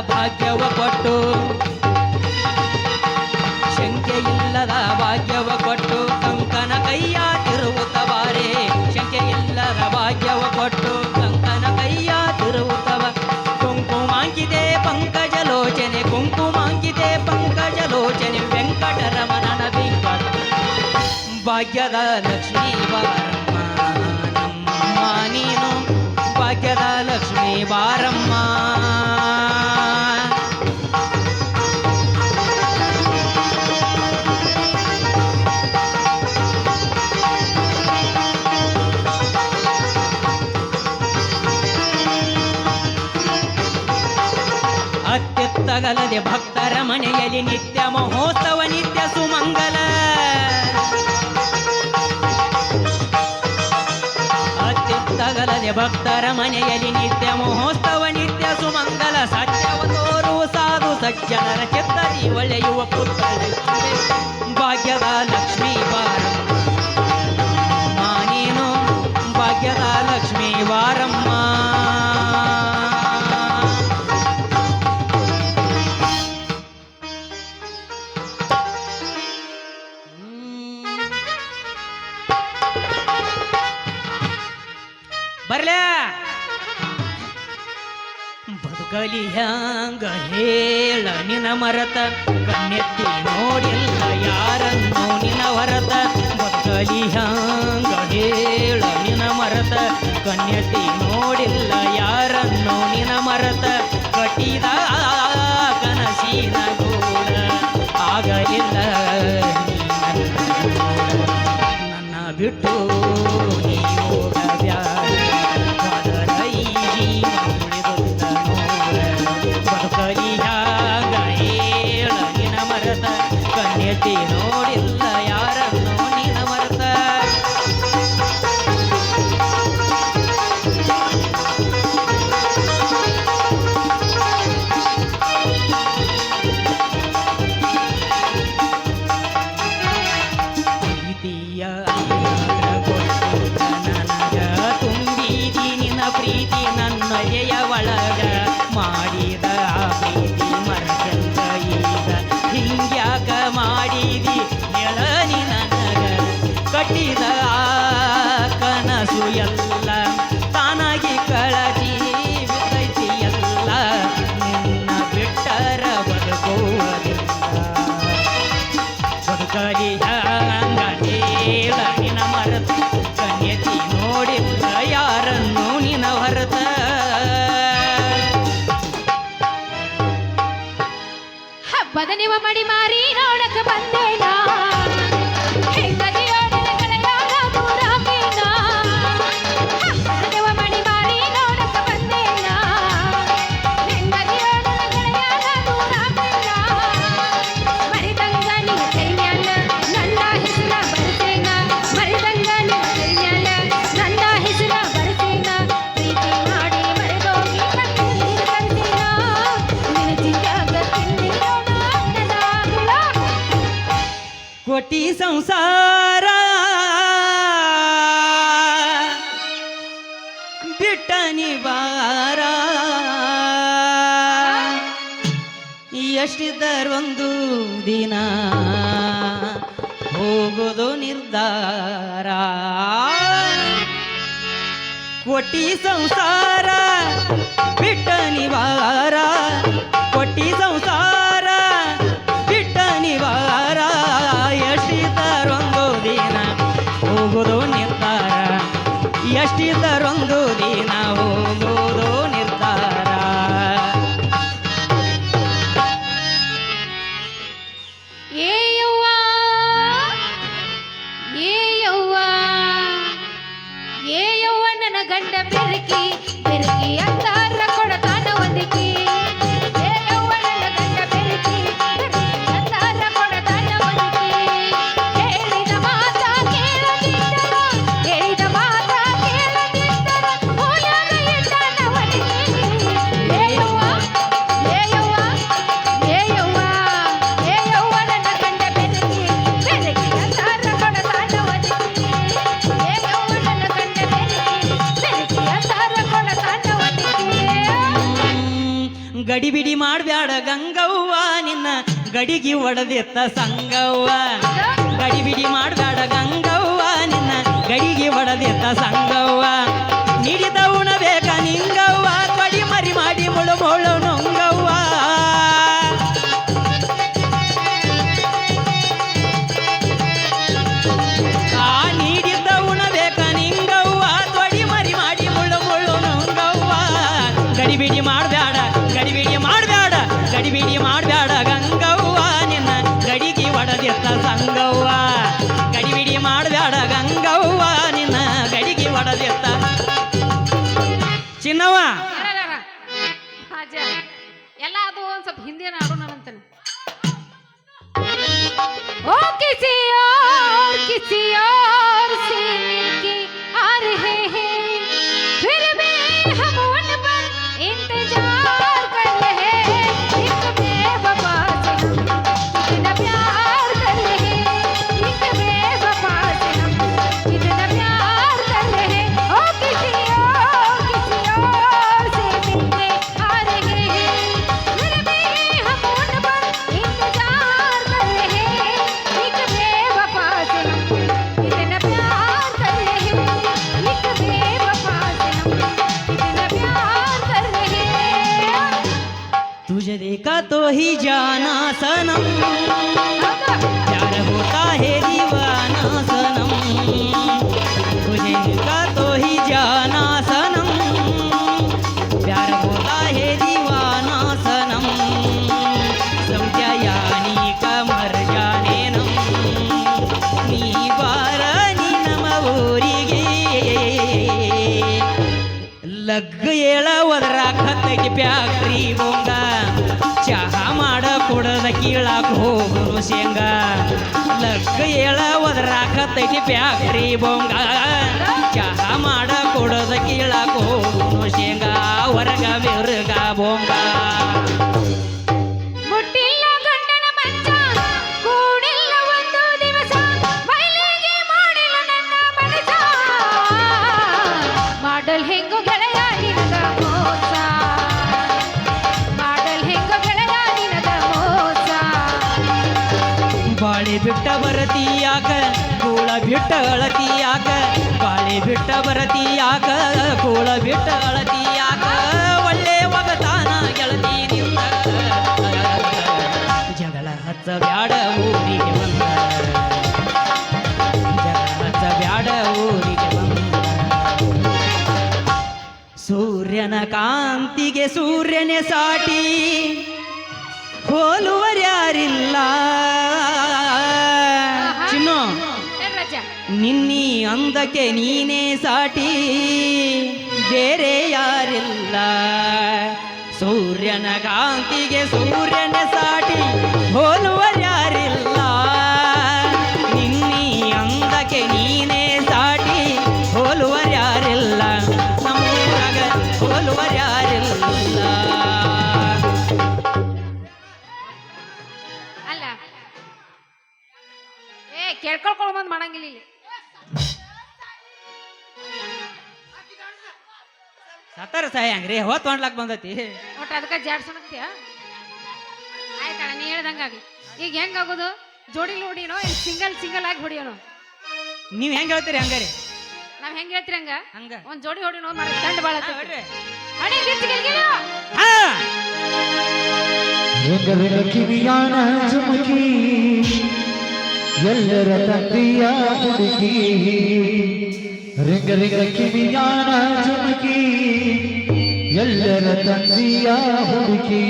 ಇಲ್ಲದ ಭಾಗ್ಯವ ಕೊಟ್ಟು ಶಂಕೆ ಇಲ್ಲದ ಭಾಗ್ಯವ ಕೊಟ್ಟು ಕಂಕನ ಕೈಯ ತಿರುವುತ್ತವಾರೆ ಶಂಕೆ ಇಲ್ಲದ ಭಾಗ್ಯವ ಕೊಟ್ಟು ಕಂಕನ ಕೈಯ ತಿರುವುತ್ತವ ಕುಂಕುಮಾಂಕಿದೆ ಪಂಕಜ ಲೋಚನೆ ಕುಂಕುಮಾಂಕಿದೆ ಪಂಕಜ ಲೋಚನೆ ವೆಂಕಟರಮಣನ ಬಿಂಕ ಭಾಗ್ಯದ ಲಕ್ಷ್ಮೀ ಬಾರಮ್ಮ ನಮ್ಮಮ್ಮ ನೀನು ಭಾಗ್ಯದ ಲಕ್ಷ್ಮೀ ಬಾರಮ್ಮ ಅತ್ಯುತ್ತಗಲದೆ ಭಕ್ತರ ಮನೆಯಲ್ಲಿ ನಿತ್ಯ ಮಹೋತ್ಸವ, ನಿತ್ಯ ಸುಮಂಗಲ. ಅತ್ಯುತ್ತಗಲದೆ ಭಕ್ತರ ಮನೆಯಲ್ಲಿ ನಿತ್ಯ ಮಹೋತ್ಸವ, ನಿತ್ಯ ಸುಮಂಗಲ. ಸತ್ಯವ ತೋರು ಸಾಧು ಸಜ್ಜನರ ಚಿತ್ತರಿ ಒಳ್ಳೆಯುವ ಪುತ್ರ ಭಾಗ್ಯದ ಲಕ್ಷ್ಮೀ ವಾರಮ್ಮ ನೀನು ಭಾಗ್ಯದ ಲಕ್ಷ್ಮೀ ಬಾರಮ್ಮ. ಬದುಕಲಿ ಹ್ಯಾಂಗ ಹೇಳ ನಿನ ಮರತ. ಕಣ್ಣೆತ್ತಿ ನೋಡಿಲ್ಲ ಯಾರನ್ನು ನಿನ ಹೊರತ ಬದುಕಲಿ ಹ್ಯಾಂಗ ಹೇಳ ನಿನ ಮರತ. ಕಣ್ಣೆತ್ತಿ ಹಬ್ಬದ ಮಡಿ ಮಾರಿ ನೋಡಕ್ಕೆ ಬಂದೇನ? ಕೋಟಿ ಸಂಸಾರ. ಬಿಟ್ಟ ನಿವಾರ. ಎಷ್ಟಿದ್ದರೊಂದು ದಿನ ಹೋಗೋದು ನಿರ್ಧಾರ. ಕೊಟ್ಟಿ ಸಂಸಾರ. ಗಂಗವ್ವ ನಿನ್ನ ಗಡಿಗಿ ಒಡೆದಿತ್ತ ಸಂಗವ್ವ. ಗಡಿಬಿಡಿ ಮಾಡಬೇಡ ಗಂಗವ್ವ ನಿನ್ನ ಗಡಿಗೆ ಒಡೆದಿತ್ತ ಸಂಗವ್ವ. ನೀಡಿದ ಸಂಗವ್ವ ಗಡಿಬಿಡಿ ಮಾಡಬೇಡ ಗಂಗವ್ವ, ನಿನ್ನ ಗಡಿಗೆ ಒಡದೆತ್ತ. ಚಿನ್ನವ್ವ. ಎಲ್ಲ ಅದು ಒಂದ್ ಸ್ವಲ್ಪ ಹಿಂದೆ ಆಡೋಣ ಅಂತಾನೆ. ಓ ಕಿಸಿಯೋರ್ ಕಿಸಿಯೋರ್ ಸಿ तुझे देखा तो ही जाना सनम प्यार होता है दीवाना सनम तुझे देखा तो ही जाना सनम प्यार होता है दीवाना सनम समझा यानी का मर जाने नम ನೀ ಬಾರ ನಮ್ಮ ಊರಿಗೆ ಲಗ್ ಏಳ ಒದರಾಕತ್ತೈತಿ ಫ್ಯಾಕ್ಟ್ರಿ ಬೊಂಗ ಚಹಾ ಮಾಡ ಕೊಡದ ಕೀಳಾಕ ಹೋಗುನು ಶೇಂಗ. ಲಕ್ಕ ಏಳ ತೈತಿ ಫ್ಯಾಕ್ಟ್ರಿ ಬೊಂಗ. ಚಹಾ ಮಾಡ ಕೊಡೋದ ಕೀಳಾಕ ಹೋಗುನು ಶೇಂಗ. ಹೊರಗ ಬೆರಗ ಬೊಂಗ. ಬಿಟ್ಟ ಅಳತಿಯಾಕ ಬಾಳೆ ಬಿಟ್ಟ ಬರತಿಯಾಕ ಕೂಳ ಬಿಟ್ಟ ಅಳತಿಯಾಕ ಒಳ್ಳೆ ಒಗತಾನ ಗೆಳತಿನಿಂದ ಜಗಳ ಹಚ್ಚ ಬ್ಯಾಡ ಊರಿಗೆ ಬಂದ ಜಗಳ ಹಚ್ಚ ಬ್ಯಾಡ ಊರಿಗೆ ಬಂದ ಸೂರ್ಯನ ಕಾಂತಿಗೆ ಸೂರ್ಯನೇ ಸಾಟಿ ಹೋಲುವರ್ಯಾರಿಲ್ಲ ಅಂದಕ್ಕೆ ನೀನೇ ಸಾಟಿ, ಬೇರೆ ಯಾರಿಲ್ಲ. ಸೂರ್ಯನ ಕಾಂತಿಗೆ ಸೂರ್ಯನ ಸಾಟಿ ಹೋಲುವರ್ಯಾರಿಲ್ಲ ನಿನ್ನಿ ಅಂದಕ್ಕೆ ನೀನೇ ಸಾಟಿ ಹೋಲುವರ್ಯಾರಿಲ್ಲ ನಮ್ಮೂರಾಗ ಹೋಲುವರ್ಯಾರಿಲ್ಲ ಅಲ್ಲ. ಏ ಕೇಳ್ಕೊಳ್ಕೊಳ್ಬಂದು ಮಾಡಂಗಿಲ್ಲ ಸತ್ತಾರ ಸಾಯಂಗ್ರಿ ಹೊತ್ತು ಮಾಡ್ಲಾಕ್ ಬಂದೈತಿ. ಒಟ್ಟು ಅದಕ್ಕೆ ಜಾಡ್ಸಣಕ್ತಿಯ ಆಯ್ತಳ ನೀ ಹೇಳ್ದಂಗಾಗಿ. ಈಗ ಹೆಂಗಾಗೋದು ಜೋಡಿ ಹೊಡಿಯೋ ಇಲ್ಲಿ ಸಿಂಗಲ್ ಸಿಂಗಲ್ ಆಗಿ ಹೊಡಿಯೋಣ ನೀವ್ ಹೆಂಗ್ ಹೇಳ್ತೀರಿ ಹಂಗಾರಿ ನಾವ್ ಹೆಂಗ್ ಹೇಳ್ತೀರಿ ಹಂಗ? ಹಂಗ. ಒಂದ್ ಜೋಡಿ ಹೊಡಿಯೋಣ ಮಾಡಿ ದಂಡ ಬಾಳ ಹಾ, ಹೇಳ್ರಿ. ಅಡಿ ಗಿಚ್ಚ ಹಾ ರಿಂಗ ರಿಂಗ ಕಿವಿಯಾನ ಜುಮುಕಿ ಎಲ್ಲರ ತಂದೆಯ ಹುಡುಗಿ ರಿಂಗ ರಿಂಗ ಕಿವಿಯಾನ ಜುಮುಕಿ ಎಲ್ಲರ ತಂದೆಯ ಹುಡುಗಿ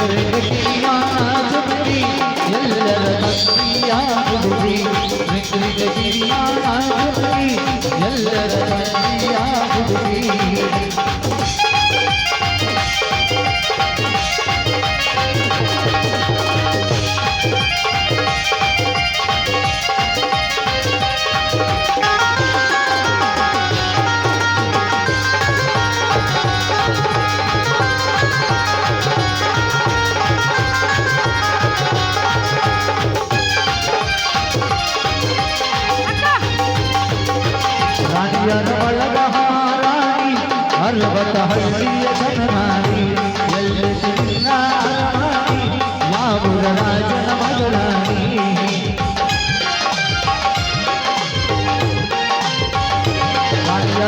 Thank you.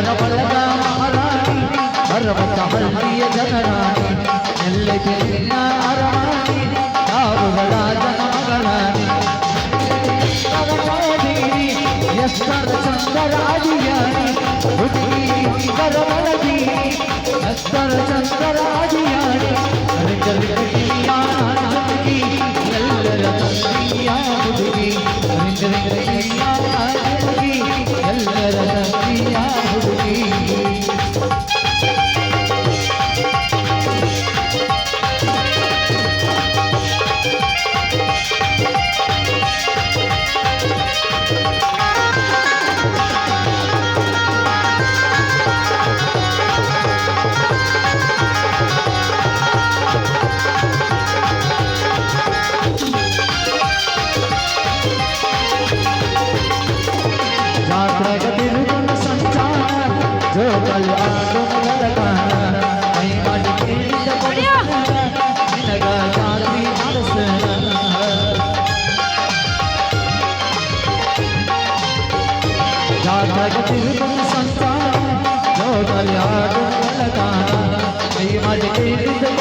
जनम लगा महारानी पर्वत हरिय जनरानी ನೆಲ್ಲಿಗೆ ಅರಮಾನಿ ತಾವು ರಾಜನಮಗಳಾನಿ ಅವನೋದೀನಿ ಎಷ್ಟರ ಚಂದರಾಜಿಯಾನಿ ಹುಡುಗಿ ಕರಮಳದೀನಿ ಎಷ್ಟರ ಚಂದರಾಜಿಯಾನಿ ಎಲ್ಲರ ತಂದೆಯ ಹುಡುಗಿ ರಿಂಗ ರಿಂಗ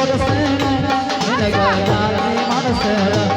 પડશે ને ગાયા માણસ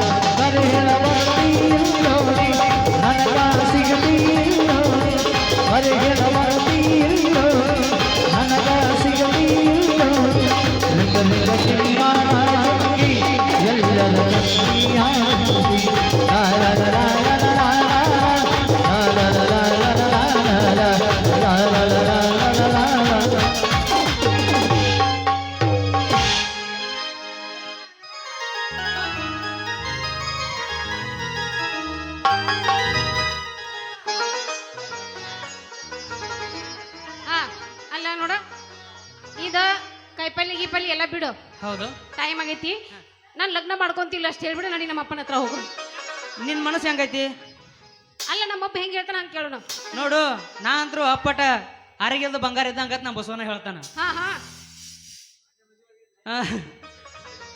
ಹತ್ರ ಹೋಗು. ನಿನ್ ಮನಸ್ಸು ಹೆಂಗೈತಿ? ಅಲ್ಲ ನಮ್ಮಪ್ಪ ಹೆಂಗೆ ಹೇಳ್ತಾನ ಅಂತ ಕೇಳೋಣ ನೋಡು. ನಾ ಅಂತರೂ ಅಪ್ಪಟ ಅರಗಿಲ್ದ ಬಂಗಾರ ಇದ್ದಂಗ ನಮ್ಮ ಬಸವನ ಹೇಳ್ತಾನ. ಹಾ ಹಾ.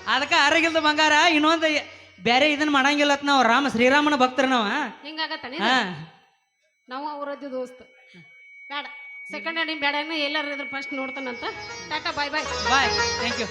ಅದಕ್ಕೆ ಆರೋಗ್ಯದ ಬಂಗಾರ ಇನ್ನೊಂದು ಬೇರೆ ಇದನ್ನ ಮಾಡಂಗಿಲ್ಲ ಅಂತ ನಾವು. ರಾಮ ಶ್ರೀರಾಮನ ಭಕ್ತರು ನಾವ. ಹಿಂಗಾಗತ್ತಾನೆ ಹಾ. ನಾವು ಅವರದ್ದು ದೋಸ್ತ. ಬೇಡ. ಸೆಕೆಂಡ್ ಹ್ಯಾಂಡ್ ಬೇಡ ಎಲ್ಲಾರ first ನೋಡ್ತಾನಂತ. Tata bye bye bye thank you